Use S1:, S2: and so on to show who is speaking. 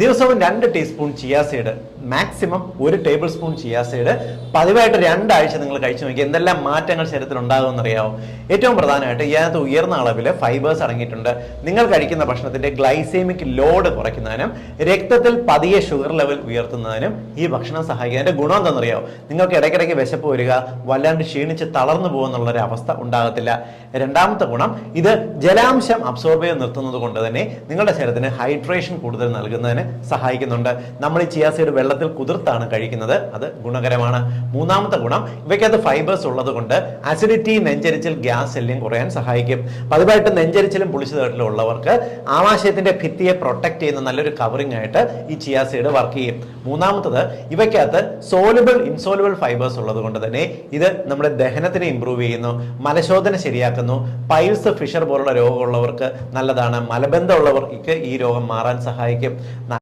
S1: ദിവസവും രണ്ട് teaspoon chia seed maximum ഒരു ടേബിൾ സ്പൂൺ ചിയാ സീഡ് പതിവായിട്ട് രണ്ടാഴ്ച നിങ്ങൾ കഴിച്ചു നോക്കി എന്തെല്ലാം മാറ്റങ്ങൾ ശരീരത്തിൽ ഉണ്ടാകുമെന്ന് അറിയാമോ ഏറ്റവും പ്രധാനമായിട്ട് ഇതിനകത്ത് ഉയർന്ന അളവിൽ ഫൈബേഴ്സ് അടങ്ങിയിട്ടുണ്ട്. നിങ്ങൾ കഴിക്കുന്ന ഭക്ഷണത്തിന്റെ ഗ്ലൈസേമിക് ലോഡ് കുറയ്ക്കുന്നതിനും രക്തത്തിൽ പതിയെ ഷുഗർ ലെവൽ ഉയർത്തുന്നതിനും ഈ ഭക്ഷണം സഹായിക്കും. അതിന്റെ ഗുണം എന്താണെന്നറിയാമോ നിങ്ങൾക്ക് ഇടയ്ക്കിടയ്ക്ക് വിശപ്പ് വരിക വല്ലാണ്ട് ക്ഷീണിച്ച് തളർന്നു പോകുന്നുള്ളൊരു അവസ്ഥ ഉണ്ടാകത്തില്ല. രണ്ടാമത്തെ ഗുണം ഇത് ജലാംശം അബ്സോർബ് ചെയ്ത് നിർത്തുന്നത് കൊണ്ട് തന്നെ നിങ്ങളുടെ ശരീരത്തിന് ഹൈഡ്രേഷൻ കൂടുതൽ നൽകുന്നതിന് സഹായിക്കുന്നുണ്ട്. നമ്മൾ ഈ ചിയാ സീഡ് വെള്ളത്തിൽ കുതിർത്താണ് കഴിക്കുന്നത്. അത് ഗുണകരമാണ്. മൂന്നാമത്തെ ഗുണം ഇവയ്ക്കകത്ത് ഫൈബേഴ്സ് ഉള്ളത് കൊണ്ട് അസിഡിറ്റി നെഞ്ചരിച്ചിൽ ഗ്യാസ് ശല്യം കുറയാൻ സഹായിക്കും. പതിവായിട്ട് നെഞ്ചരിച്ചിലും പുളിച്ചതായിട്ടിലും ഉള്ളവർക്ക് ആമാശയത്തിന്റെ ഭിത്തിയെ പ്രൊട്ടക്ട് ചെയ്യുന്ന നല്ലൊരു കവറിംഗ് ആയിട്ട് ഈ ചിയാ സീഡ് വർക്ക് ചെയ്യും. മൂന്നാമത്തത് ഇവയ്ക്കകത്ത് സോലുബിൾ ഇൻസോലുബിൾ ഫൈബേഴ്സ് ഉള്ളത് കൊണ്ട് തന്നെ ഇത് നമ്മുടെ ദഹനത്തിനെ ഇമ്പ്രൂവ് ചെയ്യുന്നു മലശോധന ശരിയാക്കുന്നു പൈൽസ് ഫിഷർ പോലുള്ള രോഗമുള്ളവർക്ക് നല്ലതാണ് മലബന്ധമുള്ളവർക്ക് ഈ രോഗം മാറാൻ സഹായിക്കും.